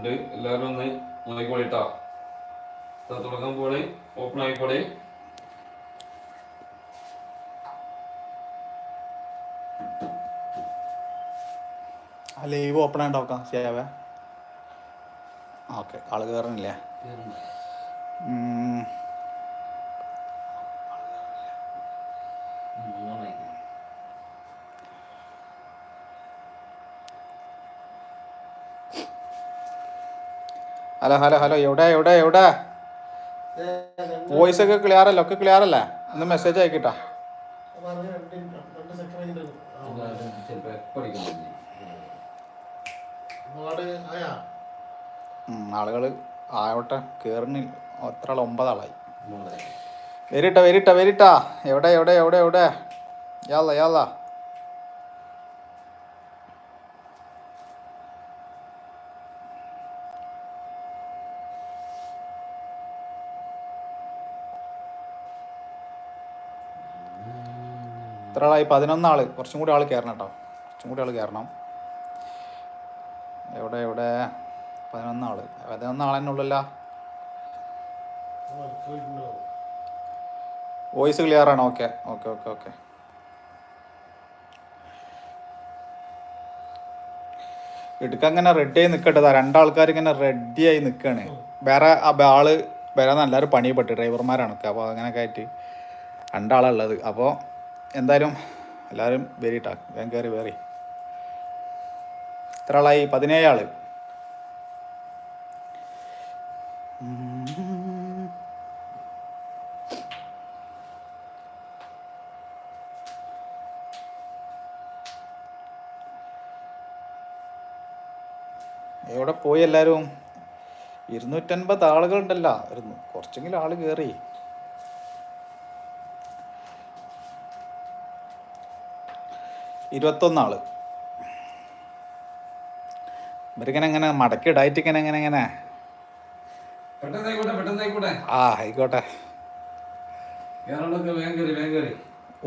ഉണ്ട്. എല്ലാവരും ഒന്ന് നോക്കിക്കോളിട്ടാ. തുടക്കം പോണേ ഓപ്പൺ ആയിക്കോളെ. ലൈവ് ഓപ്പൺ ആയിട്ട് നോക്കാം ശരിയാവേ ഓക്കെ ആൾ കയറണില്ലേ ഹലോ ഹലോ ഹലോ എവിടെ എവിടെ എവിടെ? വോയിസ് ഒക്കെ ക്ലിയർ അല്ല? ഒക്കെ ക്ലിയർ അല്ലേ? ഒന്ന് മെസ്സേജ് അയക്കിട്ടാ. ആളുകൾ ആവട്ടെ കയറിന് എത്ര ആൾ ഒമ്പതാളായി. വരിട്ട വരിട്ട വരിട്ട. എവിടെ എവിടെ എവിടെ എവിടെ? യാള യാല്ല എത്ര ആളായി പതിനൊന്നാൾ കുറച്ചും കൂടി ആൾ കയറണം കേട്ടോ. കുറച്ചും കൂടി ആൾ കയറണം. എവിടെ എവിടെ? പതിനൊന്നാൾ തന്നെ ഉള്ളല്ല. വോയിസ് ക്ലിയർ ആണ്. Okay okay okay okay. ഇടുക്ക അങ്ങനെ റെഡി ആയി നിൽക്കട്ടെ രണ്ടാൾക്കാർ ഇങ്ങനെ റെഡി ആയി നിൽക്കുകയാണ് വേറെ ആൾ വരാൻ എല്ലാവരും പണിയപ്പെട്ട് ഡ്രൈവർമാരാണ് അപ്പോൾ അങ്ങനെയൊക്കെ ആയിട്ട് രണ്ടാളുള്ളത് അപ്പോൾ എന്തായാലും എല്ലാവരും വേറിട്ടാ വേഗം കയറി വേറി. എത്ര ആളായി പതിനേഴ് ആൾ. എവിടെ പോയി എല്ലാവരും ഇരുന്നൂറ്റൻപത് ആളുകളുണ്ടല്ലോ. ഇരുന്നു കുറച്ചെങ്കിലും ആൾ കയറി ഇരുപത്തൊന്നാൾ. ഇവരിങ്ങനെ എങ്ങനെ മടക്കി ഡയറ്റ് ഇങ്ങനെ എങ്ങനെ എങ്ങനെ ആ ആയിക്കോട്ടെ.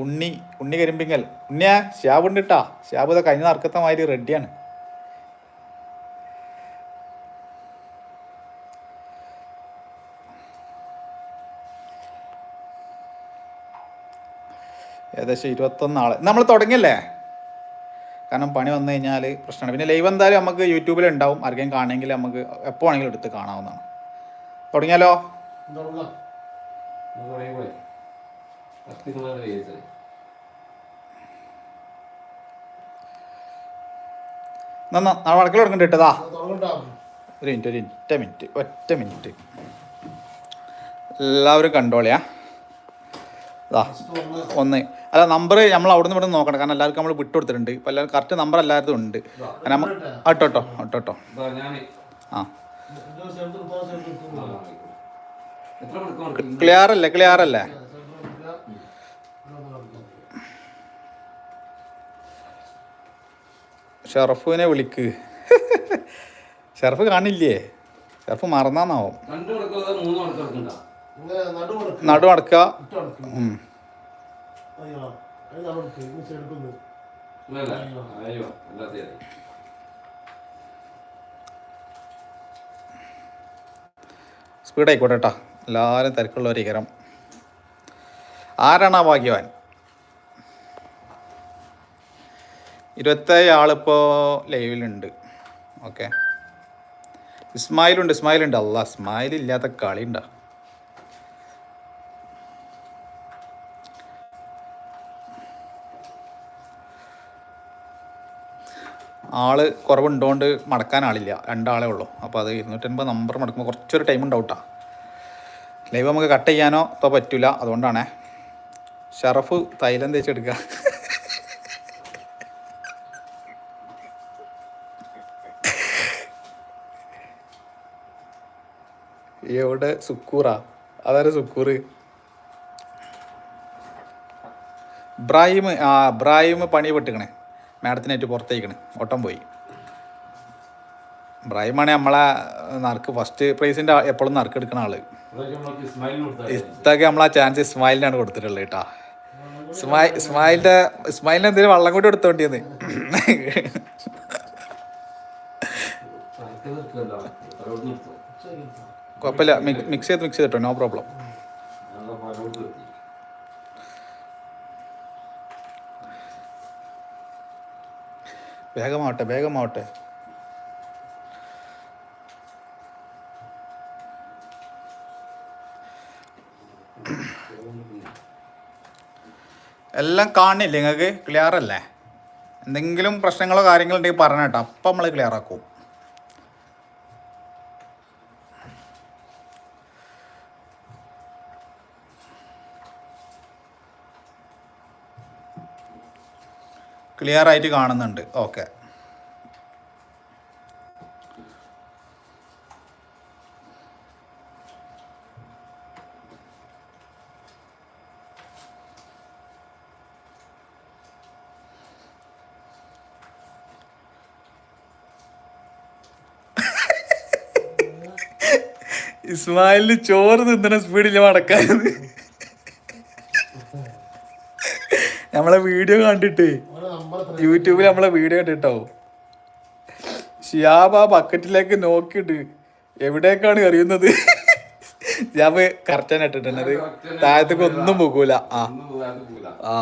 ഉണ്ണി ഉണ്ണി കരിമ്പിങ്ങൽ ഉണ്ണിയാ ശ്യാബ് ഉണ്ട് കേട്ടാ ശ്യാബ് കഴിഞ്ഞ നറുക്കത്തെ മാതിരി റെഡിയാണ്. ഏകദേശം ഇരുപത്തൊന്നാൾ. നമ്മൾ തുടങ്ങിയല്ലേ? കാരണം പണി വന്നു കഴിഞ്ഞാൽ പ്രശ്നമാണ്. പിന്നെ ലൈവ് എന്തായാലും നമുക്ക് യൂട്യൂബിൽ ഉണ്ടാവും. ആർക്കെങ്കിലും കാണണമെങ്കിൽ നമുക്ക് എപ്പോൾ ആണെങ്കിലും എടുത്ത് കാണാവുന്നതാണ്. തുടങ്ങിയാലോ? നന്നാ നാളെ വടക്കിൽ തുടങ്ങണ്ട ഇട്ടതാ ഒരു മിനിറ്റ് ഒരു ഒറ്റ മിനിറ്റ് ഒറ്റ മിനിറ്റ് എല്ലാവരും കണ്ടോളിയാ. ഇതാ ഒന്ന്. അല്ല നമ്പർ നമ്മൾ അവിടെ നിന്ന് ഇവിടെ നിന്ന് നോക്കണം. കാരണം എല്ലാവർക്കും നമ്മൾ വിട്ടു കൊടുത്തിട്ടുണ്ട് ഇപ്പം എല്ലാവരും കറക്റ്റ് നമ്പർ എല്ലാവരും ഉണ്ട്. നമ്മൾ അട്ടോട്ടോ അട്ടോട്ടോ ആ ക്ലിയർ അല്ലേ ക്ലിയർ അല്ലേ ഷറഫുവിനെ വിളിക്ക്. ഷറഫ് കാണില്ലേ? ഷറഫ് മറന്നാന്നാവും. രണ്ട് മണിക്കൂർ അതോ മൂന്ന് മണിക്കൂർ എടുക്കണ്ട നടു അടക്കുക ഉം. അയ്യോ. അല്ലാത്ത സ്പീഡ് ആയിക്കോട്ടെ കേട്ടോ എല്ലാവരും തിരക്കുള്ളവരീകരം ആരാണ് ആ ഭാഗ്യവാൻ? ഇരുപത്തേഴ് ആളിപ്പോൾ ലൈവിലുണ്ട്. ഓക്കെ ഇസ്മായിലുണ്ട് ഇസ്മായിലുണ്ട്. അല്ല ഇസ്മായിൽ ഇല്ലാത്ത കളി ആൾ കുറവുണ്ടോണ്ട് മടക്കാൻ ആളില്ല. രണ്ടാളേ ഉള്ളൂ. അപ്പോൾ അത് ഇരുന്നൂറ്റൻപത് നമ്പർ മടക്കുമ്പോൾ കുറച്ചൊരു ടൈം ഡൗട്ടാണ് ലൈവ് നമുക്ക് കട്ട് ചെയ്യാനോ ഇപ്പോൾ പറ്റില്ല അതുകൊണ്ടാണേ. ഷറഫ് തൈലം തേച്ചെടുക്കുക എവിടെ? സുക്കൂറാ. അതാരെ സുക്കൂറ്? ഇബ്രാഹിം ആ ഇബ്രാഹിം പണി പെട്ടിക്കണേ. മാഡത്തിനായിട്ട് പുറത്തേക്കണ്. ഓട്ടം പോയി. ഇബ്രാഹിമാണ് നമ്മളെ നറുക്ക് ഫസ്റ്റ് പ്രൈസിന്റെ എപ്പോഴും നറുക്ക് എടുക്കുന്ന ആൾ. ഇത്തൊക്കെ നമ്മളാ ചാൻസ് ഇസ്മായിലിനാണ് കൊടുത്തിട്ടുള്ളത് കേട്ടാ. ഇസ്മായി ഇസ്മായിലിന്റെ ഇസ്മായിലിന് എന്തെങ്കിലും വള്ളം കൂടി എടുത്തോണ്ടിയെന്ന് കുഴപ്പമില്ല. മിക്സ് ചെയ്ത് മിക്സ് ചെയ്തിട്ടോ? നോ പ്രോബ്ലം വേഗമാവട്ടെ വേഗമാവട്ടെ. എല്ലാം കാണില്ലേ നിങ്ങൾക്ക്? ക്ലിയർ അല്ലേ? എന്തെങ്കിലും പ്രശ്നങ്ങളോ കാര്യങ്ങളോ ഉണ്ടെങ്കിൽ പറഞ്ഞ കേട്ടോ. അപ്പം നമ്മൾ ക്ലിയർ ആക്കും. ക്ലിയർ ആയിട്ട് കാണുന്നുണ്ട്. ഓക്കെ. ഇസ്മായിലിന് ചോറ് തിന്നണ സ്പീഡിൽ മടക്കാൻ നമ്മളെ വീഡിയോ കണ്ടിട്ട്. യൂട്യൂബിൽ നമ്മളെ വീഡിയോ ഇട്ടിട്ടോ ഷിയാബ് ആ ബക്കറ്റിലേക്ക് നോക്കിയിട്ട് എവിടേക്കാണ് എറിയുന്നത്? ഷിയാബ് കറക്റ്റാണ് ഇട്ടിട്ടുണ്ടത് താഴത്തേക്ക് ഒന്നും പോകൂല. ആ. ആ.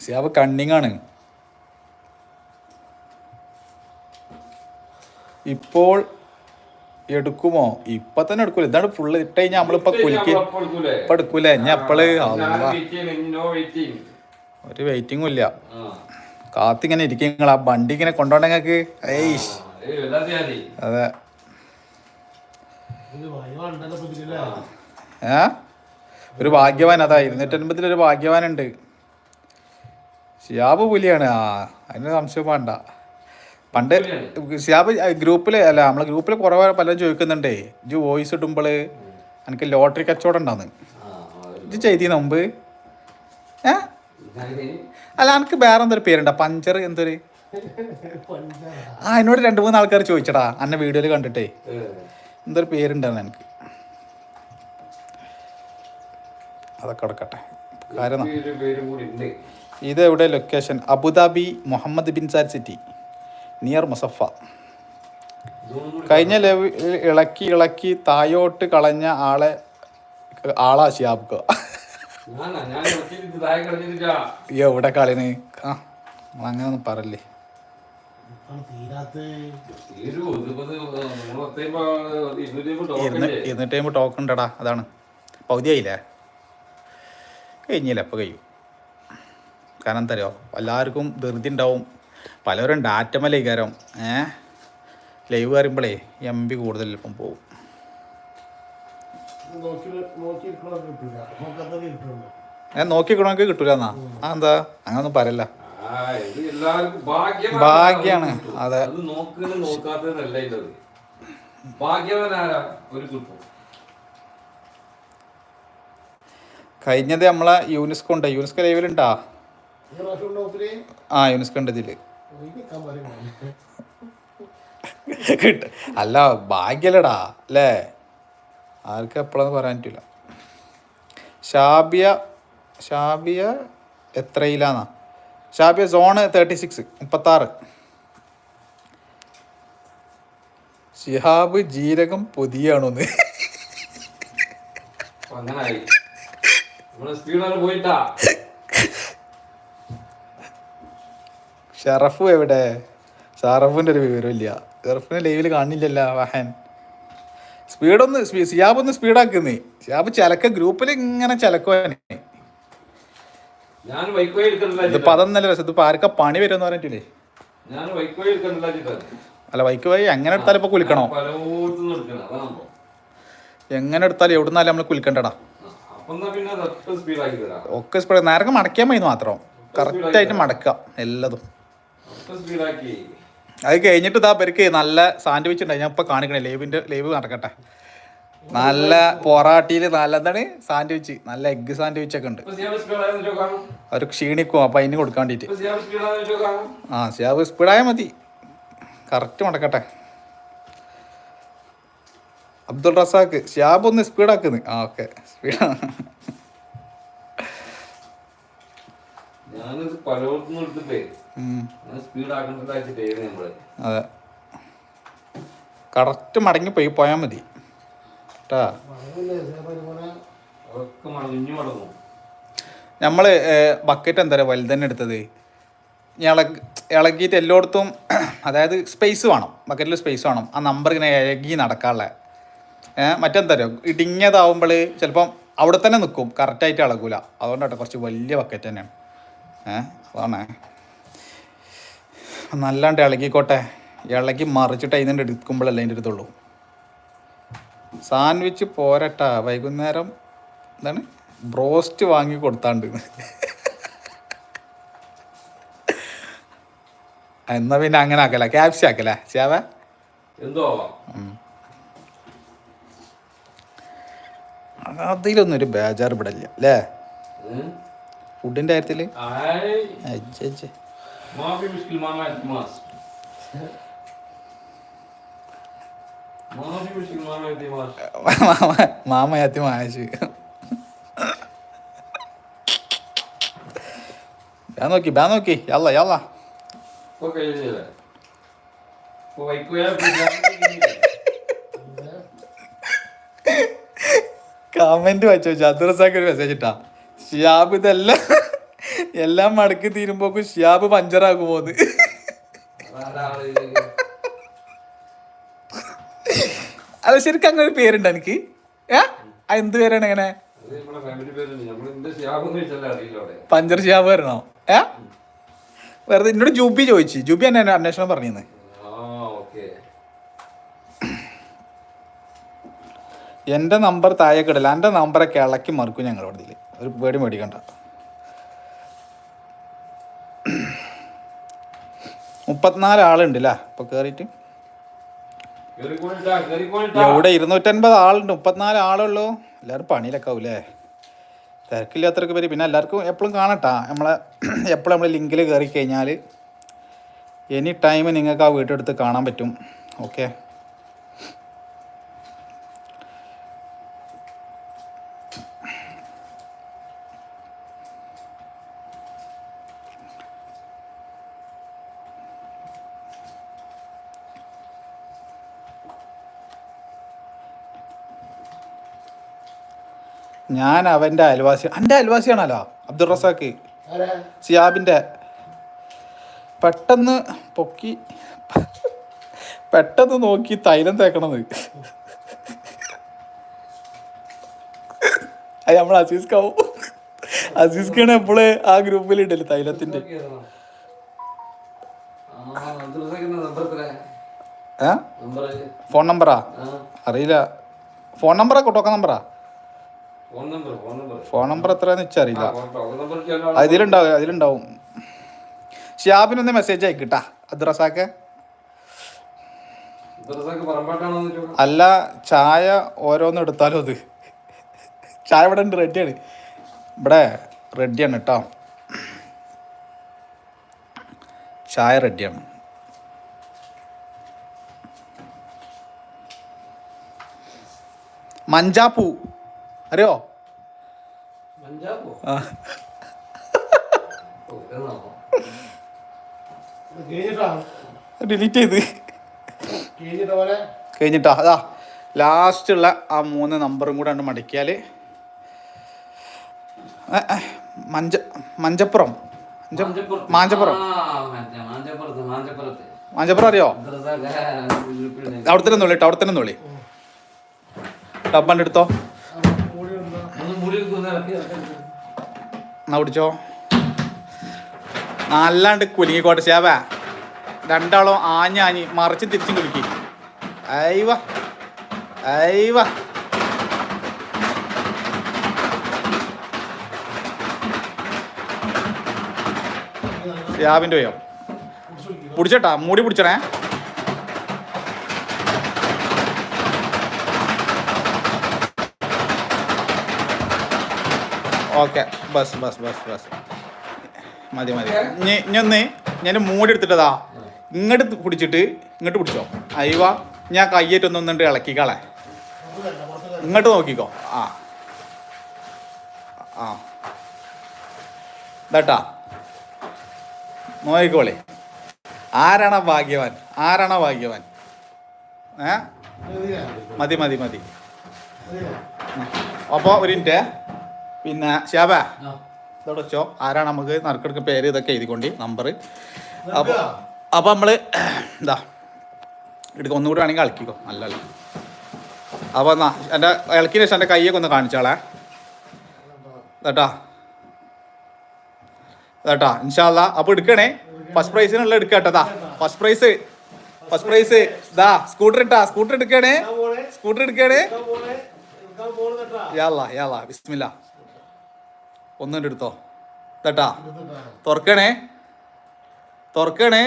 ഷിയാബ് കണ്ണിങ് ആണ്. ഇപ്പോൾ എടുക്കുമോ? ഇപ്പൊ തന്നെ എടുക്കൂല. ഇതാണ് ഫുള്ള് ഇട്ട് കഴിഞ്ഞാൽ നമ്മളിപ്പോ കുലിക്ക് ഇപ്പൊ എടുക്കൂലേ? ഞാൻ അപ്പൾ ഒരു വെയിറ്റിംഗും ഇല്ല. കാത്തിങ്ങനെ ഇരിക്കും നിങ്ങൾ ആ വണ്ടി ഇങ്ങനെ കൊണ്ടോണ്ടെങ്ങക്ക് അതെ. ഏ? ഒരു ഭാഗ്യവാൻ അതാ ഇരുന്നൂറ്റൻപതിൽ ഒരു ഭാഗ്യവാനുണ്ട്. ഷിയാബ് പുലിയാണ്. ആ അതിന് സംശയം വേണ്ട. പണ്ട് ഷിയാബ് ഗ്രൂപ്പിൽ അല്ല നമ്മളെ ഗ്രൂപ്പിൽ കുറവ് പലരും ചോദിക്കുന്നുണ്ടേ. ഇജ് വോയിസ് ഇടുമ്പോൾ എനിക്ക് ലോട്ടറി കച്ചവടം ഉണ്ടാന്ന്. ഇത് ചെയ്തി മുമ്പ്? ഏ? അല്ല എനിക്ക് വേറെ എന്തൊരു പേരുണ്ടോ? പഞ്ചർ എന്തൊരു? ആ എന്നോട് രണ്ട് മൂന്ന് ആൾക്കാർ ചോദിച്ചടാ. അന്നെ വീഡിയോയിൽ കണ്ടിട്ടേ. എന്തൊരു പേരുണ്ടായിരുന്നു എനിക്ക് അതൊക്കെ കൂടി ഉണ്ട്. ഇത് എവിടെ? Location Abu Dhabi Mohammed bin sir city. Near Mussafah. കഴിഞ്ഞ ലെവൽ ഇളക്കി ഇളക്കി തായോട്ട് കളഞ്ഞ ആളെ ആളാ ഷിയാബ്ക എവിടെ കളിന് ആ അങ്ങനെ ഒന്നും തീരൂ ഇരുന്നൂറ്റി ടോക്കല്ലേ ഇരുന്നിട്ട് കഴിയുമ്പോൾ ടോക്കൺ ഉണ്ടടാ അതാണ്. പകുതി ആയില്ലേ കഴിഞ്ഞില്ല അപ്പോൾ കഴിയും. കാരണം എന്താറിയോ എല്ലാവർക്കും ധൃതി ഉണ്ടാവും. പലരും ഡാറ്റമലേക്കാരം ഏ? ലൈവ് പറയുമ്പോഴേ എം ബി കൂടുതൽ ഇപ്പം പോവും. ഞാൻ നോക്കിക്കണമെങ്കിൽ കിട്ടൂല എന്നാ. ആ എന്താ? അങ്ങനൊന്നും പറയല്ല. ആ, ഇത് എല്ലാവർക്കും ഭാഗ്യവാനാണ് ഭാഗ്യാണ്, അതെ. കഴിഞ്ഞത് നമ്മളെ യുനെസ്കോ ഉണ്ട്. യുനെസ്കോ ലൈവിലുണ്ടാ ആ യുനെസ്കോ ഉണ്ട് ഇതിൽ. കിട്ട. അല്ല ഭാഗ്യല്ലടാ. അല്ലേ? ആർക്ക് എപ്പോഴാന്ന് പറയാൻ പറ്റില്ല. ഷാബിയ ഷാബിയ എത്രയിലാന്നാ? ഷാബിയ സോണ് തേർട്ടി സിക്സ് മുപ്പത്താറ്. ഷിഹാബ് ജീരകം പൊതിയാണോന്ന്. ഷറഫു എവിടെ? ഷറഫിന്റെ ഒരു വിവരമില്ല. ഷറഫിനെ ലൈവിൽ കാണില്ലല്ലോ വാഹൻ. സ്പീഡൊന്ന് സ്പീ- സിയാബ് ഒന്ന് സ്പീഡാക്കുന്നേ സിയാബ് ചലക്ക ഗ്രൂപ്പിൽ ഇങ്ങനെ ചലക്കുവാനേ ഇതിപ്പോ അതൊന്നല്ല രസം ഇതിപ്പോ ആർക്കാ പണി വരുമെന്ന് പറഞ്ഞിട്ടില്ലേ? അല്ല വൈക്ക് പോയി എങ്ങനെ എടുത്താലും ഇപ്പൊ കുലിക്കണോ. എങ്ങനെ എടുത്താലും എവിടുന്നാലും നമ്മൾ കുലിക്കണ്ടടാ. ഒക്കെ സ്പീഡ്. നേരൊക്കെ മടക്കിയാൽ മതി മാത്രം. കറക്റ്റായിട്ട് മടക്കാം എല്ലതും. സ്പീഡാക്കി. അത് കഴിഞ്ഞിട്ട് ഇതാ പെരുക്ക് നല്ല സാൻഡ്വിച്ച് ഉണ്ടായി. ഞാൻ ഇപ്പൊ കാണിക്കണേ ലൈവിന്റെ ലൈവ് നടക്കട്ടെ. നല്ല പൊറാട്ടിയിൽ നല്ല എന്താണ്? സാൻഡ്വിച്ച് നല്ല എഗ്ഗ് സാൻഡ്വിച്ച് ഒക്കെ ഉണ്ട്. അവർ ക്ഷീണിക്കും അപ്പൊ അതിന് കൊടുക്കാൻ ചോദിക്കാം ആ സ്യാബ് സ്പീഡായാൽ മതി. കറക്റ്റ് മടക്കട്ടെ. അബ്ദുൾ റസാക്ക് ഷ്യാബ് ഒന്ന് സ്പീഡാക്കുന്നു ആ ഓക്കെ സ്പീഡ് ഞാനത് പലയിടത്തുനിന്ന് എടുത്തിട്ടേ. അതെ കറക്റ്റ് മടങ്ങി പോയി പോയാൽ മതി. കേട്ടാ നമ്മൾ ബക്കറ്റ് എന്താ പറയുക വലുതന്നെ എടുത്തത്. ഇളകി ഇളകിയിട്ട് എല്ലായിടത്തും അതായത് സ്പേസ് വേണം. ബക്കറ്റിൽ സ്പേസ് വേണം. ആ നമ്പർ ഇങ്ങനെ ഇഴകി നടക്കാനുള്ള ഏഹ് മറ്റെന്താ പറയുക ഇടുങ്ങിയതാവുമ്പോൾ ചിലപ്പം അവിടെ തന്നെ നിൽക്കും കറക്റ്റായിട്ട് ഇളകൂല. അതുകൊണ്ടാട്ടെ കുറച്ച് വലിയ ബക്കറ്റ് തന്നെയാണ്. ഏഹ് അതാണ്. നല്ലാണ്ട് ഇളകിക്കോട്ടെ. ഇളകി മറിച്ചിട്ട് അതിന്റെ എടുക്കുമ്പോഴല്ലേ അതിന്റെ അടുത്തുള്ളൂ സാൻഡ്വിച്ച് പോരട്ട. വൈകുന്നേരം എന്താണ്? ബ്രോസ്റ്റ് വാങ്ങി കൊടുത്താണ്ട്. എന്നാ പിന്നെ അങ്ങനെ ആക്കല. ക്യാപ്സി ആക്കല. ചേവ എന്തോ? അതിലൊന്നും ഒരു ബേജാർ ഇവിടെ ഇല്ല അല്ലേ? ഫുഡിന്റെ ഫുഡിന്റെ കാര്യത്തിൽ ആയ് അജ്ജ് മാമ മാസ് മാഫി മുഷ്കിൽ മാമ മാമയത്തി മായച്ച് ബാ നോക്കി ബാ നോക്കി യല്ല യല്ല ഇപ്പൊ വൈക്കുയാ കമന്റ് വെച്ചോ ചതുരസാക്ക് ഒരു മെസ്സേജ് ഇട്ടാ. ഷിയാബ് ഇതെല്ലാം. എല്ലാം മടക്കി തീരുമ്പോക്കും ഷിയാബ് പഞ്ചറാകുമോന്ന് അത് ശരിക്കും അങ്ങനെ ഒരു പേരുണ്ട് എനിക്ക്? ഏ? എന്ത് പേരാണ് അവിടെ പഞ്ചർ ഷിയാബ് വരണോ ഏ? വെറുതെ എന്നോട് ജൂബി ചോദിച്ചു. ജൂബി എന്നെ അന്വേഷണം പറഞ്ഞിരുന്നു എന്റെ നമ്പർ താഴെ കിടല എന്റെ നമ്പറൊക്കെ ഇളക്കി മറിക്കും ഞങ്ങളുടെ അവിടെ ഒരു പേടി മേടിക്കണ്ട. മുപ്പത്തിനാല് ആളുണ്ട് അല്ലേ ഇപ്പൊ കയറിയിട്ട് ഇവിടെ ഇരുന്നൂറ്റൻപത് ആളുണ്ട്. മുപ്പത്തിനാല് ആളുള്ളൂ എല്ലാവരും പണിയിലൊക്കെ ആവൂലേ തിരക്കില്ലാത്തവർക്ക് പേര്. പിന്നെ എല്ലാവർക്കും എപ്പോഴും കാണട്ടാ. നമ്മളെ എപ്പോഴും നമ്മൾ ലിങ്കിൽ കയറി കഴിഞ്ഞാൽ എനി ടൈം നിങ്ങൾക്ക് ആ വീട്ടെടുത്ത് കാണാൻ പറ്റും. ഓക്കെ ഞാൻ അവന്റെ അയൽവാസി എന്റെ അയൽവാസിയാണല്ലോ അബ്ദുൾ റസാക്ക് സിയാബിന്റെ പെട്ടെന്ന് പൊക്കി പെട്ടെന്ന് നോക്കി തൈലം തേക്കണത്. അത് നമ്മൾ അസീസ് കാവും അസീസ് അസീസ്ക്കാണ് എപ്പോഴും ആ ഗ്രൂപ്പിൽ ഉണ്ടല്ലോ തൈലത്തിന്റെ ഏ? ഫോൺ നമ്പറാ? അറിയില്ല. ഫോൺ നമ്പറാ കൊട്ടോക്ക നമ്പറാ? ഫോൺ നമ്പർ എത്രയാന്ന് ഫോൺ അതിലുണ്ടാവും. അതിലുണ്ടാവും ഷിയാബിനൊന്ന് മെസ്സേജ് അയക്കിട്ടാ ഇതൊക്കെ അല്ല ചായ ഓരോന്ന് എടുത്താലും അത്? ചായ ഇവിടെ ഉണ്ട് റെഡിയാണ് ഇവിടെ റെഡിയാണ് കേട്ടോ ചായ റെഡിയാണ് മഞ്ചാപ്പൂ. അറിയോ? ഡിലീറ്റ് ചെയ്ത്. കഴിഞ്ഞിട്ടോ അതാ ലാസ്റ്റുള്ള ആ മൂന്ന് നമ്പറും കൂടെ ഉണ്ട് മടക്കിയാൽ മഞ്ച മഞ്ചപ്പുറം. മാഞ്ചപ്പുറം. മാഞ്ചപ്പുറം അറിയോ. അവിടെ തന്നെ നുള്ളി അവിടെ തന്നെ നുള്ളി. ഡബ്ബണ്ട് എടുത്തോ എന്നാ പിടിച്ചോ നല്ലാണ്ട് കുലുങ്ങിക്കോട്ടെ രണ്ടാളോ രണ്ടാളും ആഞ്ഞ് മറിച്ച് തിരിച്ചും കുലുക്കി. അയവ. അയവ. ഷാബിന്റെ പോയോ പിടിച്ചോട്ടാ മൂടി പിടിച്ചണേ. Okay bus bus bus bus. മതി മതി. ഇനി ഇനി ഒന്ന് ഞാൻ മൂടി എടുത്തിട്ടതാ. ഇങ്ങോട്ട് പിടിച്ചിട്ട് ഇങ്ങോട്ട് പിടിച്ചോ അയവ ഞാൻ കയ്യേറ്റ് ഒന്നിട്ട് ഇളക്കിക്കളെ. ഇങ്ങോട്ട് നോക്കിക്കോ. ആ. ആ. ഇതാട്ടാ. നോക്കിക്കോളെ. ആരാണ ഭാഗ്യവാൻ? ആരാണ ഭാഗ്യവാൻ? ഏ? മതി മതി മതി? അപ്പോൾ ഒരു മിനിറ്റ്. പിന്നെ ശ്യാബ ഇതോടെ വെച്ചോ. ആരാണ് നമുക്ക് നറുക്കെടുക്ക പേര് ഇതൊക്കെ എഴുതിക്കൊണ്ട് നമ്പർ അപ്പോൾ അപ്പം അപ്പോൾ നമ്മൾ എന്താ എടുക്കുക ഒന്നുകൂടി ആണെങ്കിൽ കളിക്കോ നല്ലല്ല അപ്പോൾ എന്നാ എന്റെ ഇളക്കിന് ശേഷം എന്റെ കൈയൊക്കെ ഒന്ന് കാണിച്ചാളേ. കേട്ടാ കേട്ടാ ഇൻഷാല്ല അപ്പോൾ എടുക്കണേ. ഫസ്റ്റ് പ്രൈസിനുള്ള എടുക്കട്ടാ ഫസ്റ്റ് പ്രൈസ് ഫസ്റ്റ് പ്രൈസ് ദാ സ്കൂട്ടർ ഇട്ടാ. സ്കൂട്ടർ എടുക്കണേ. സ്കൂട്ടർ എടുക്കണേ. യാ യാല്ല. ബിസ്മില്ല. ഒന്നും എടുത്തോ തട്ടാ. തുറക്കണേ. തുറക്കണേ.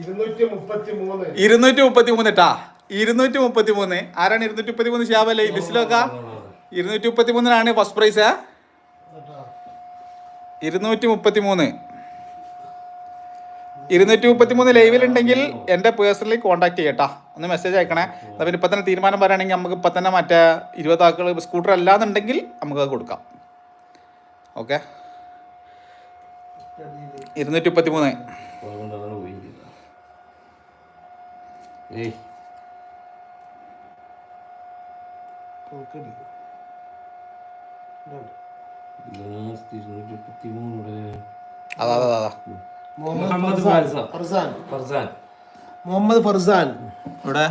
ഇരുന്നൂറ്റി മുപ്പത്തി മൂന്ന് ഇരുന്നൂറ്റി ട്ടാ ഇരുന്നൂറ്റി മുപ്പത്തി മൂന്ന് ആരാണ് ഇരുന്നൂറ്റി മുപ്പത്തി മൂന്ന് ഷാബല്ലേ ലിസ്റ്റിലൊക്കെ ഇരുന്നൂറ്റി മുപ്പത്തി മൂന്നിനാണ് ഫസ്റ്റ് പ്രൈസ്. ഇരുന്നൂറ്റി മുപ്പത്തി മൂന്ന് ഇരുന്നൂറ്റി മുപ്പത്തി മൂന്ന് ലൈവിലുണ്ടെങ്കിൽ എന്റെ പേഴ്സണലി കോൺടാക്ട് ചെയ്യട്ടാ ഒന്ന് മെസ്സേജ് അയക്കണേ. എന്നാൽ ഇപ്പൊ ഇപ്പം തന്നെ തീരുമാനം പറയുകയാണെങ്കിൽ നമുക്ക് ഇപ്പൊ തന്നെ മറ്റേ ഇരുപതാക്കൾ സ്കൂട്ടർ അല്ലാന്നുണ്ടെങ്കിൽ നമുക്ക് അത് കൊടുക്കാം. ഓക്കെ ഇരുന്നൂറ്റി മുപ്പത്തി മൂന്ന് അതുകൊണ്ടാണ് പോയി ഏയ്. നോക്കടി. ഇതുണ്ട്. ലാസ്റ്റ് ഇരുന്നൂറ്റി മുപ്പത്തി മൂന്ന് അതാ അതാ അതാ. മുഹമ്മദ് ഫർസാൻ. ഫർസാൻ. മുഹമ്മദ് ഫർസാൻ. ഇവിടെ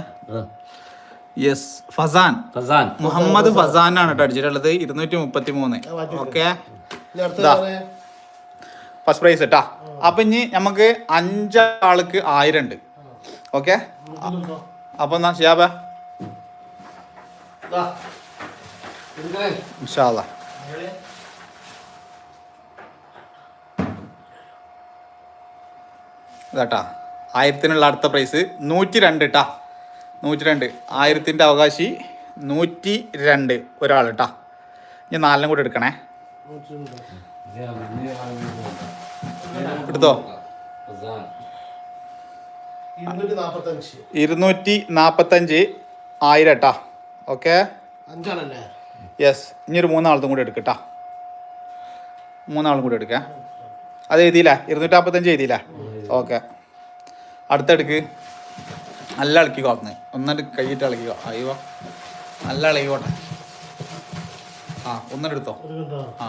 യെസ് ഫസാൻ. ഫസാൻ. മുഹമ്മദ് ഫസാനാണ് കേട്ടോ അടിച്ചിട്ടുള്ളത്. ഇരുന്നൂറ്റി മുപ്പത്തി മൂന്ന് ഓക്കെ? ഫസ്റ്റ് പ്രൈസ് കേട്ടാ അപ്പൊ ഇനി നമുക്ക് അഞ്ചാൾക്ക് ആയിരം ഉണ്ട് ഓക്കെ? അപ്പൊ എന്നാ ഷിയാബ ഇൻഷാല്ല ഇതാട്ടാ. ആയിരത്തിനുള്ള അടുത്ത പ്രൈസ് നൂറ്റി രണ്ട് കേട്ടാ നൂറ്റി രണ്ട് ആയിരത്തിന്റെ അവകാശി നൂറ്റി രണ്ട് ഒരാൾ കേട്ടാ ഇനി നാലിനും കൂടെ എടുക്കണേ. എടുത്തോ? ഇരുന്നൂറ്റി നാൽപ്പത്തഞ്ച് ആയിരം കേട്ടാ ഓക്കെ? യെസ് ഇനി ഒരു മൂന്നാളത്തും കൂടി എടുക്കട്ടാ മൂന്നാളും കൂടി എടുക്കാം. അത് എഴുതിയില്ല? ഇരുന്നൂറ്റി നാൽപ്പത്തഞ്ച് എഴുതിയില്ലേ? ഓക്കെ. അടുത്തടുക്ക്. നല്ല ഇളക്കിക്കോ അന്ന് ഒന്നിട്ട് കൈയിട്ട് ഇളക്കിക്കോ അയ്യോ. നല്ല ഇളകിക്കോട്ടെ ആ ഒന്നിട്ട് എടുത്തോ? ആ.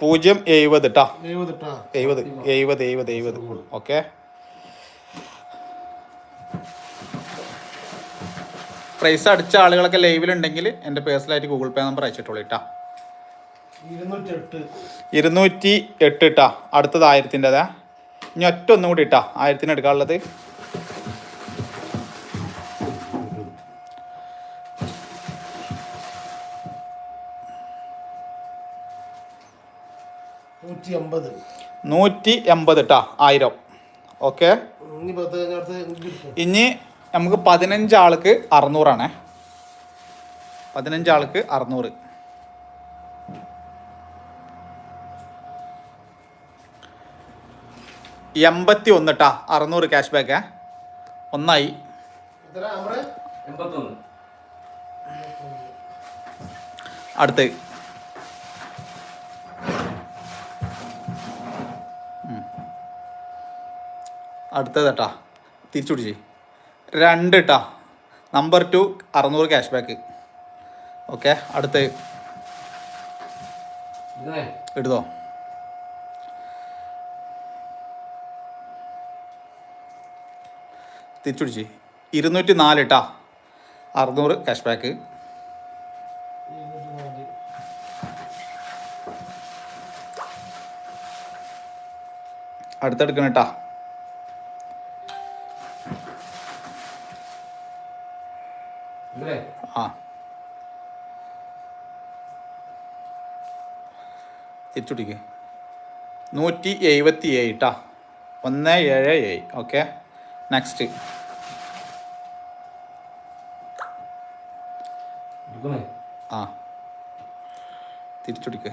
പൂജ്യം എഴുപത്. ഇട്ടാ എഴുപത് എഴുപത് എഴുപത് എഴുപത് ഓക്കെ. പ്രൈസ് അടിച്ച ആളുകളൊക്കെ ലൈവിലുണ്ടെങ്കിൽ എന്റെ പേഴ്സണലായിട്ട് ഗൂഗിൾ പേ നമ്പർ അയച്ചിട്ടുള്ളൂ കേട്ടാ ഇരുന്നൂറ്റി എട്ട് ഇട്ടാ അടുത്തത് ആയിരത്തിന്റെതാ. ഇനി ഒറ്റ ഒന്നും കൂടി ഇട്ടാ ആയിരത്തിന് എടുക്കാനുള്ളത്. നൂറ്റി എൺപത് ഇട്ടാ ആയിരം. ഓക്കെ. ഇനി നമുക്ക് പതിനഞ്ച് ആൾക്ക് അറുന്നൂറാണേ. പതിനഞ്ച് ആൾക്ക് അറുന്നൂറ്. എൺപത്തി ഒന്ന് ഇട്ടാ അറുന്നൂറ് ക്യാഷ് ബാക്ക് ഒന്നായി. അടുത്ത്. ഉം. അടുത്തത് കേട്ടാ തിരിച്ചു പിടിച്ച് രണ്ട് കേട്ടാ നമ്പർ ടു അറുന്നൂറ് ക്യാഷ് ബാക്ക് ഓക്കെ അടുത്ത്. എടുക്കണേ എടുത്തോ തിരിച്ചു പിടിച്ച് ഇരുന്നൂറ്റി നാല് കേട്ടാ അറുന്നൂറ് ക്യാഷ് ബാക്ക് അടുത്തെടുക്കണം കേട്ടാ ആ. തിരിച്ചുടിക്ക്. നൂറ്റി എഴുപത്തി ഏഴ് കേട്ടാ ഒന്ന് ഏഴ് ഏഴ്. ഓക്കെ. നെക്സ്റ്റ് ആ. തിരിച്ചുടിക്ക്.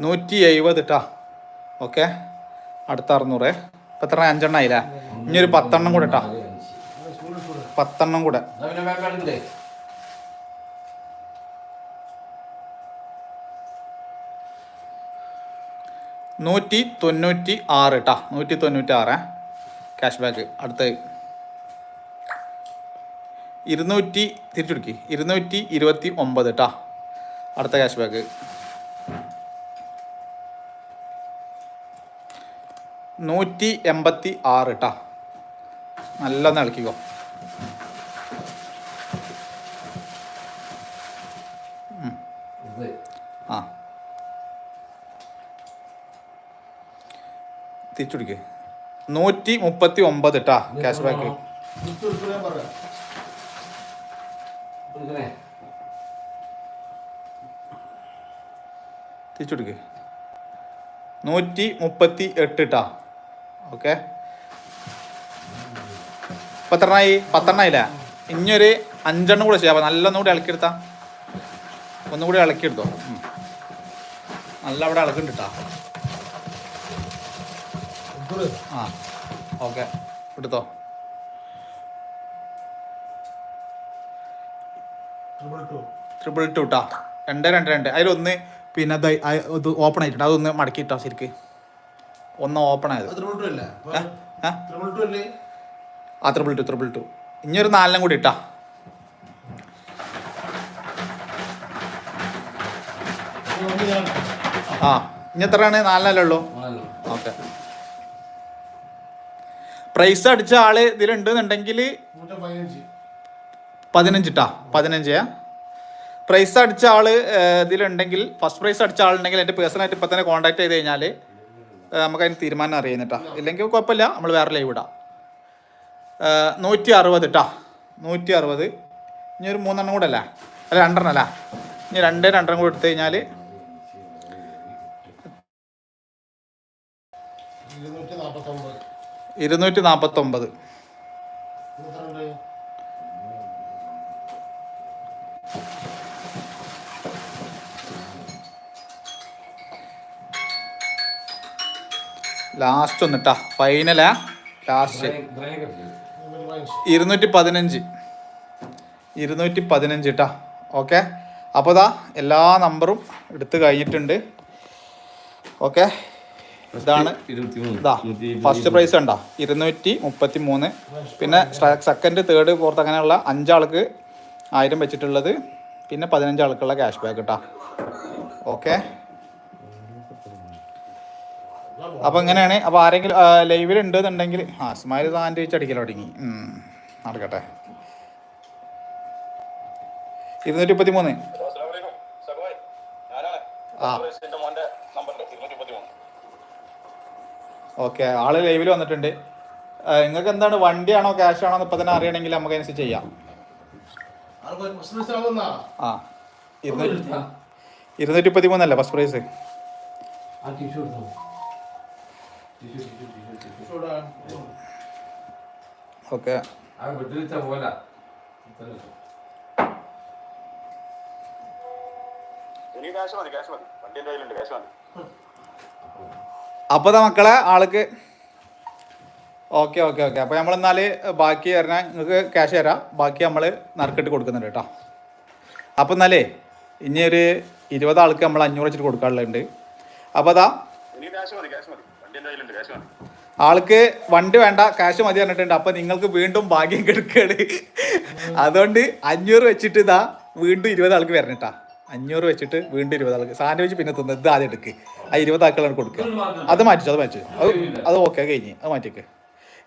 നൂറ്റി എഴുപത് കേട്ടാ ഓക്കെ. അടുത്ത അറുന്നൂറ്. ഇപ്പം എത്ര അഞ്ചെണ്ണം ആയില്ലേ ഇനി ഒരു പത്തെണ്ണം കൂടെ കൂടെ പത്തെണ്ണം കൂടെ. നൂറ്റി തൊണ്ണൂറ്റി ആറ് കേട്ടാ നൂറ്റി തൊണ്ണൂറ്റി ആറ്. ക്യാഷ് ബാക്ക് അടുത്ത ഇരുന്നൂറ്റി തിരിച്ചെടുക്കി. ഇരുന്നൂറ്റി ഇരുപത്തി ഒമ്പത് കേട്ടാ അടുത്ത ക്യാഷ് ബാക്ക് നൂറ്റി എൺപത്തി ആറ് കേട്ടാ നല്ലൊന്ന് ഇളക്കിക്കോ. ആ. തിരിച്ചുടിക്ക്. നൂറ്റി മുപ്പത്തി ഒമ്പത് കേട്ടാ ക്യാഷ് ബാക്ക് തിരിച്ചുടിക്ക് നൂറ്റി മുപ്പത്തി എട്ട് കേട്ടാ ഓക്കെ. പത്തെണ്ണായി പത്തെണ്ണായില്ലേ? ഇനിയൊരു അഞ്ചെണ്ണം കൂടെ ചെയ്യാം. നല്ലൊന്നും കൂടി ഇളക്കിയെടുത്താ. ഒന്നും കൂടി ഇളക്കിയെടുത്തോ. നല്ല അവിടെ ഇളക്കുന്നുണ്ട്. ആ ഓക്കെ. എടുത്തോ ട്രിപ്പിൾ ടു ട്ടാ. രണ്ട് രണ്ട് രണ്ട്. അതിലൊന്ന് പിന്നെ അത് ഇത് ഓപ്പൺ ആയിട്ടുണ്ട്. അതൊന്ന് മടക്കിയിട്ടോ ശരിക്ക്. ഒന്ന് ഓപ്പൺ ആയത്? ആ ത്രിപ്പിൾ ടു ത്രിപ്പിൾ ടു ഇനി ഒരു നാലിനും കൂടി ഇട്ടാ. ആ ഇനി എത്രയാണ് നാലിനല്ലേ ഉള്ളൂ? ഓക്കെ. പ്രൈസ് അടിച്ച ആൾ ഇതിലുണ്ടെന്നുണ്ടെങ്കിൽ പതിനഞ്ചിട്ടാ പതിനഞ്ച്. പ്രൈസ് അടിച്ച ആൾ ഇതിലുണ്ടെങ്കിൽ ഫസ്റ്റ് പ്രൈസ് അടിച്ച ആളുണ്ടെങ്കിൽ എന്റെ പേഴ്സണായിട്ട് ഇപ്പൊ തന്നെ കോൺടാക്ട് ചെയ്ത് കഴിഞ്ഞാൽ നമുക്ക് അതിന് തീരുമാനം അറിയുന്നിട്ടാ ഇല്ലെങ്കിൽ കുഴപ്പമില്ല നമ്മൾ വേറെ ലൈവ് ഇടാം. നൂറ്റി അറുപത് ഇട്ടാ നൂറ്റി അറുപത് ഇനി ഒരു മൂന്നെണ്ണം കൂടെ അല്ലേ? അല്ല രണ്ടെണ്ണം അല്ല? ഇനി രണ്ട് രണ്ടെണ്ണം കൂടെ എടുത്തു കഴിഞ്ഞാൽ. ഇരുന്നൂറ്റി നാൽപ്പത്തൊമ്പത് ലാസ്റ്റ് ഒന്നിട്ടാ ഫൈനലാ ലാസ്റ്റ് ഇരുന്നൂറ്റി പതിനഞ്ച്. ഇരുന്നൂറ്റി പതിനഞ്ച് കേട്ടാ ഓക്കെ അപ്പോൾ ദാ എല്ലാ നമ്പറും എടുത്തു കഴിഞ്ഞിട്ടുണ്ട്. ഓക്കെ ഇതാണ് ഇതാ ഫസ്റ്റ് പ്രൈസ് ഉണ്ടോ ഇരുന്നൂറ്റി മുപ്പത്തി മൂന്ന് പിന്നെ സെക്കൻഡ് തേർഡ് ഫോർത്ത് അങ്ങനെയുള്ള അഞ്ചാൾക്ക് ആയിരം വെച്ചിട്ടുള്ളത്. പിന്നെ പതിനഞ്ചാൾക്കുള്ള ക്യാഷ് ബാക്ക് കേട്ടോ ഓക്കെ അപ്പോൾ അങ്ങനെയാണ് അപ്പോൾ ആരെങ്കിലും ലൈവിൽ ഉണ്ടെന്നുണ്ടെങ്കിൽ ആ സ്മൈൽ സാൻഡ്വിച്ച് അടിക്കൽ തുടങ്ങി. ഉം, നടക്കട്ടെ. ഇരുന്നൂറ്റി മുപ്പത്തി മൂന്ന്. ആ. ഓക്കെ ആൾ ലൈവിൽ വന്നിട്ടുണ്ട്. നിങ്ങൾക്ക് എന്താണ് വണ്ടിയാണോ ക്യാഷ് ആണോ എന്ന് ഇപ്പം തന്നെ അറിയണമെങ്കിൽ നമുക്ക് അനുസരിച്ച് ചെയ്യാം? ആ ഇരുന്നൂറ്റി ഇരുന്നൂറ്റി മുപ്പത്തി മൂന്നല്ലേ ഫസ്റ്റ് പ്രൈസ് ആ ടിഷ്യൂ ഓക്കെ. അപ്പോൾ മക്കളെ ആൾക്ക് ഓക്കെ ഓക്കെ ഓക്കെ. അപ്പോൾ നമ്മൾ എന്നാൽ ബാക്കി തരണ നിങ്ങൾക്ക് ക്യാഷ് തരാം. ബാക്കി നമ്മൾ നറുക്കിട്ട് കൊടുക്കുന്നുണ്ട് കേട്ടോ. അപ്പോൾ എന്നാലേ ഇനി ഒരു ഇരുപത് ആൾക്ക് നമ്മൾ അഞ്ഞൂറ് വെച്ചിട്ട് കൊടുക്കാനുള്ളതുണ്ട്. അപ്പോൾ അതാ ആൾക്ക് വണ്ടി വേണ്ട ക്യാഷ് മതി പറഞ്ഞിട്ടുണ്ട്. അപ്പൊ നിങ്ങൾക്ക് വീണ്ടും ഭാഗ്യം കെടുക്കുകയാണ് അതുകൊണ്ട് അഞ്ഞൂറ് വെച്ചിട്ട് ഇതാ വീണ്ടും ഇരുപത് ആൾക്ക് വരണിട്ടാ. അഞ്ഞൂറ് വെച്ചിട്ട് വീണ്ടും ഇരുപത് ആൾക്ക്. സാൻഡ്വിച്ച് പിന്നെ തിന്നത് ഇത് ആദ്യം എടുക്ക്. ആ ഇരുപത് ആൾക്കുള്ള കൊടുക്കുക. അത് മാറ്റിച്ചു അത് മാറ്റിച്ചു. അത് അത് ഓക്കെ കഴിഞ്ഞ്. അത് മാറ്റിക്ക്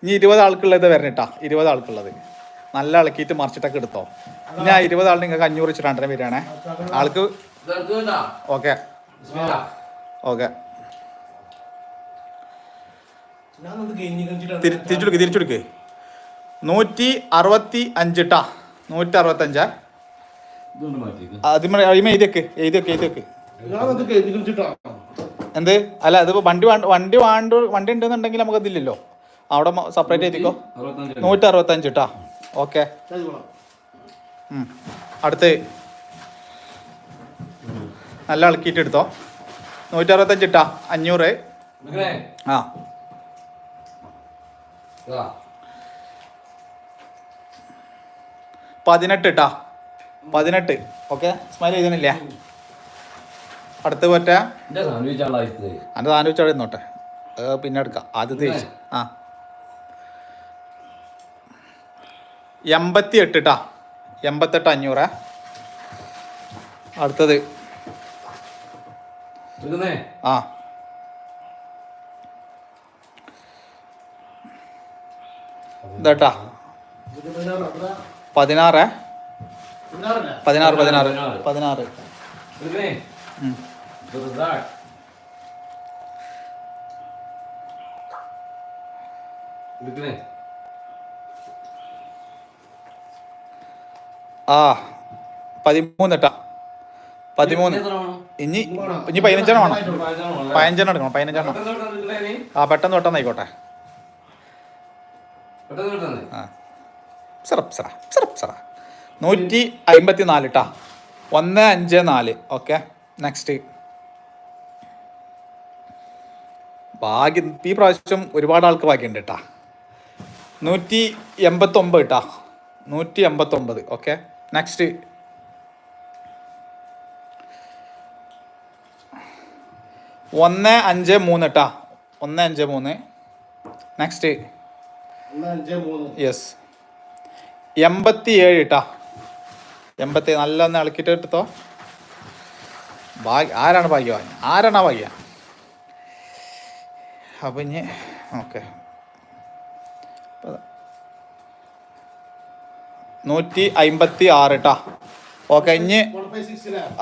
ഇനി ഇരുപത് ആൾക്കുള്ളത് വരണിട്ടാ. ഇരുപത് ആൾക്കുള്ളത്. നല്ല ഇളക്കിയിട്ട് മറിച്ചിട്ടൊക്കെ എടുത്തോ. ഇനി ആ ഇരുപത് ആൾ നിങ്ങൾക്ക് അഞ്ഞൂറ് വെച്ചിട്ട് രണ്ടര വരികയാണേ. ആൾക്ക്? ഓക്കെ. ഓക്കെ ഞാനത് കഴിഞ്ഞ് കഴിഞ്ഞിട്ടാണ് തിരി തിരിച്ചെടുക്ക് തിരിച്ചെടുക്ക്. നൂറ്റി അറുപത്തി അഞ്ചിട്ടാ നൂറ്റി അറുപത്തഞ്ചാ അഞ്ചാ അതിമേ അഴിമ എഴുതിയൊക്കെ എഴുതിയൊക്കെ എഴുതിയൊക്കെ. എന്ത്? അല്ല അതിപ്പോ വണ്ടി വേണ്ട വണ്ടി വേണ്ട വണ്ടി ഉണ്ടെന്നുണ്ടെങ്കിൽ നമുക്ക് അതില്ലല്ലോ അവിടെ സെപ്പറേറ്റ് എഴുതിക്കോ നൂറ്റി അറുപത്തഞ്ച് കേട്ടാ ഓക്കെ. അടുത്ത്. നല്ല ഇളക്കിയിട്ട് എടുത്തോ. നൂറ്റി അറുപത്തഞ്ച് ഇട്ടാ അഞ്ഞൂറ്. ആ. പതിനെട്ട് ഇട്ടാ പതിനെട്ട്. ഓക്കെ? സ്മൈൽ ചെയ്തണില്ലേ അടുത്ത് പറ്റാ? സാൻഡ്വിച്ച് അവിടെ അത് പിന്നെ എടുക്കാം. ആദ്യത്തെ കഴിച്ച് ആ. എൺപത്തി എട്ട് ട്ടാ. എൺപത്തെട്ട് അഞ്ഞൂറ്. അടുത്തത്. ആ. ഇതട്ടാ ഇത് പതിനാറ് പതിനാറ് പതിനാറ് പതിനാറ് ആ പതിമൂന്ന് ട്ടാ പതിമൂന്ന്? ഇനി ഇനി പതിനഞ്ചെണ്ണം വേണം പതിനഞ്ചെണ്ണം? എടുക്കണം പതിനഞ്ചെണ്ണം. ആ പെട്ടെന്ന് പെട്ടെന്ന് ആയിക്കോട്ടെ. നൂറ്റി അമ്പത്തി നാല് ട്ടാ. ഒന്ന് അഞ്ച് നാല്. Okay next. ഭാഗ്യം ഈ പ്രാവശ്യം ഒരുപാട് ആൾക്ക് ഭാഗ്യമുണ്ട് കേട്ടാ നൂറ്റി എൺപത്തൊമ്പത് കേട്ടാ നൂറ്റി എൺപത്തൊമ്പത്. Okay next. ഒന്ന് അഞ്ച് മൂന്ന് കേട്ടാ ഒന്ന് അഞ്ച് മൂന്ന്. നെക്സ്റ്റ്. യെസ് എൺപത്തി ഏഴ് ഇട്ടാ എൺപത്തി നല്ല ഒന്ന് ഇളക്കിയിട്ട് എടുത്തോ. ഭാഗ്യ ആരാണ് ഭാഗ്യവാൻ? ആരാണ് ആ ഭാഗ്യ അപ്പം ഇനി ഓക്കെ. നൂറ്റി അമ്പത്തി ആറ് ഇട്ടാ ഓക്കെ ഇനി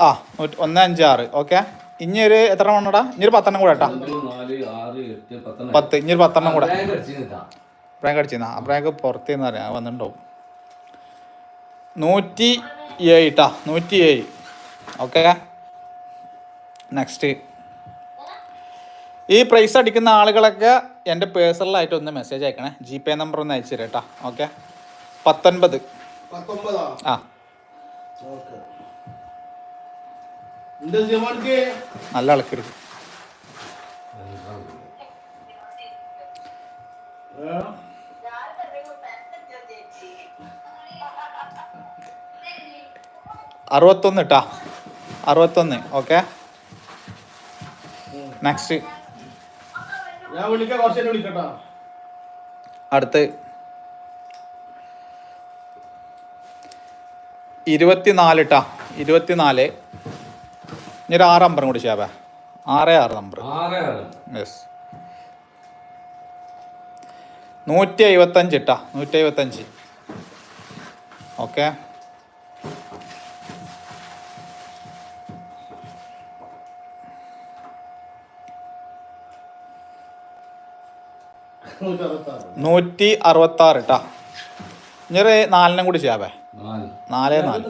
ആ നൂറ്റി ഒന്ന് അഞ്ച് ആറ്. ഓക്കെ. ഇനി ഒരു എത്ര വേണോടാ? ഇനി ഒരു പത്തെണ്ണം കൂടെ കേട്ടാ പത്തെണ്ണം. പത്ത് ഇനി ഒരു പത്തെണ്ണം കൂടെ. ആ, ബാഗ് ആ അഭിപ്രായമൊക്കെ പുറത്ത് നിന്ന് അറിയാം വന്നിട്ടുണ്ടാവും. നൂറ്റി ഏഴ് ട്ടാ. നൂറ്റി ഏഴ്. ഓക്കെ. നെക്സ്റ്റ് ഈ പ്രൈസ് അടിക്കുന്ന ആളുകളൊക്കെ എന്റെ പേഴ്സണലായിട്ട് ഒന്ന് മെസ്സേജ് അയക്കണേ. ജി പേ നമ്പർ ഒന്ന് അയച്ചു തരാം കേട്ടോ ഓക്കെ. പത്തൊൻപത്. ആ. നല്ല എന്താ ജമാൻക്ക് അറുപത്തൊന്ന് ഇട്ടാ അറുപത്തൊന്ന് ഓക്കെ. നെക്സ്റ്റ് അടുത്ത്. ഇരുപത്തിനാല് ഇട്ടാ ഇരുപത്തിനാല്. ഇനിയൊരു ഒരു ആറ് നമ്പറും കൂടി ചെയ്യാവേ ആറ് ആറ് നമ്പർ. യെസ് നൂറ്റി എഴുപത്തഞ്ച് ഇട്ടാ നൂറ്റി എഴുപത്തഞ്ച് ഓക്കെ. നൂറ്റി അറുപത്താറ് ആറ് അറുപത്താറ് ഇഞ്ഞൊരു നാലിനും കൂടി ചെയ്യാവേ. നാലേ. നാല്?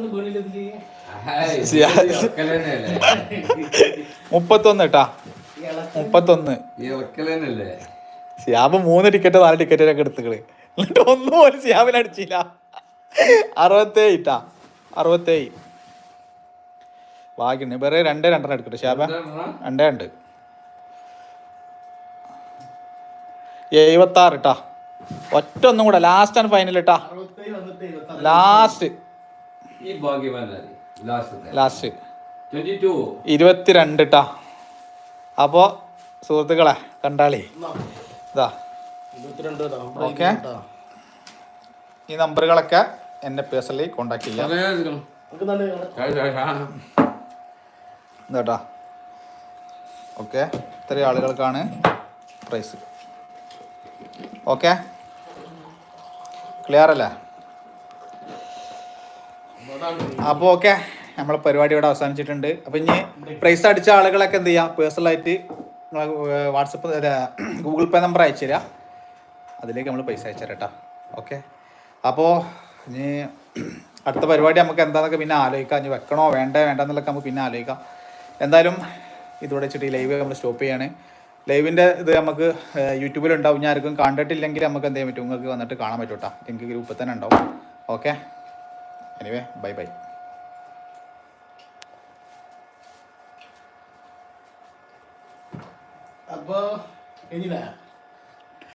മുപ്പത്തൊന്ന് കേട്ടാ മുപ്പത്തൊന്ന്? സിയാബ് മൂന്ന് ടിക്കറ്റ് നാല് ടിക്കറ്റ് ഒക്കെ എടുത്തുകൾ എന്നിട്ട് ഒന്നും പോലും സിയാബിന് അടിച്ചില്ല. അറുപത്തേഴ് ഇട്ടാ അറുപത്തേഴ്. ബാക്കിയുണ്ട് വേറെ രണ്ടേ രണ്ടെണ്ണം എടുക്കട്ടെ ഷാബ രണ്ടേ രണ്ട്. എഴുപത്താറ് ഇട്ടാ ഒറ്റ ഒന്നും കൂടെ ലാസ്റ്റ് ആൻഡ് ഫൈനൽ ഇട്ടാ ലാസ്റ്റ് ലാസ്റ്റ് ഇരുപത്തിരണ്ട് ഇട്ടാ അപ്പോ സുഹൃത്തുക്കളെ കണ്ടാളി. ഇതാ. ഓക്കെ. ഈ നമ്പറുകളൊക്കെ എന്നെ പേഴ്സണലി കോണ്ടാക്ട് ചെയ്യാം? ഇതാട്ടാ ഓക്കെ ഇത്രയും ആളുകൾക്കാണ് പ്രൈസ് ഓക്കെ. ക്ലിയർ അല്ലേ അപ്പോൾ ഓക്കെ നമ്മളെ പരിപാടി ഇവിടെ അവസാനിച്ചിട്ടുണ്ട്. അപ്പം ഇനി പ്രൈസ് അടിച്ച ആളുകളൊക്കെ എന്ത് ചെയ്യുക പേഴ്സണലായിട്ട് വാട്സപ്പ് ഗൂഗിൾ പേ നമ്പർ അയച്ചു തരാം. അതിലേക്ക് നമ്മൾ പൈസ അയച്ചു തരാം കേട്ടോ ഓക്കെ. അപ്പോൾ ഇനി അടുത്ത പരിപാടി നമുക്ക് എന്താണെന്നൊക്കെ പിന്നെ ആലോചിക്കാം. ഇനി വെക്കണോ? വേണ്ടേ? വേണ്ടെന്നുള്ളതൊക്കെ നമുക്ക് പിന്നെ ആലോചിക്കാം. എന്തായാലും ഇതോടെ വെച്ചിട്ട് ലൈവ് നമ്മൾ സ്റ്റോപ്പ് ചെയ്യാണ്. ലൈവിന്റെ ഇത് നമുക്ക് യൂട്യൂബിൽ ഉണ്ടാവും. ഞാൻ ആർക്കും കണ്ടിട്ടില്ലെങ്കിൽ നമുക്ക് എന്ത് ചെയ്യാൻ പറ്റും? നിങ്ങൾക്ക് വന്നിട്ട് കാണാൻ പറ്റും കേട്ടോ. ലിങ്ക് ഗ്രൂപ്പിൽ തന്നെ ഉണ്ടാവും. ഓക്കെ? എനിവേ ബൈ ബൈ അപ്പോൾ കഴിഞ്ഞില്ലേ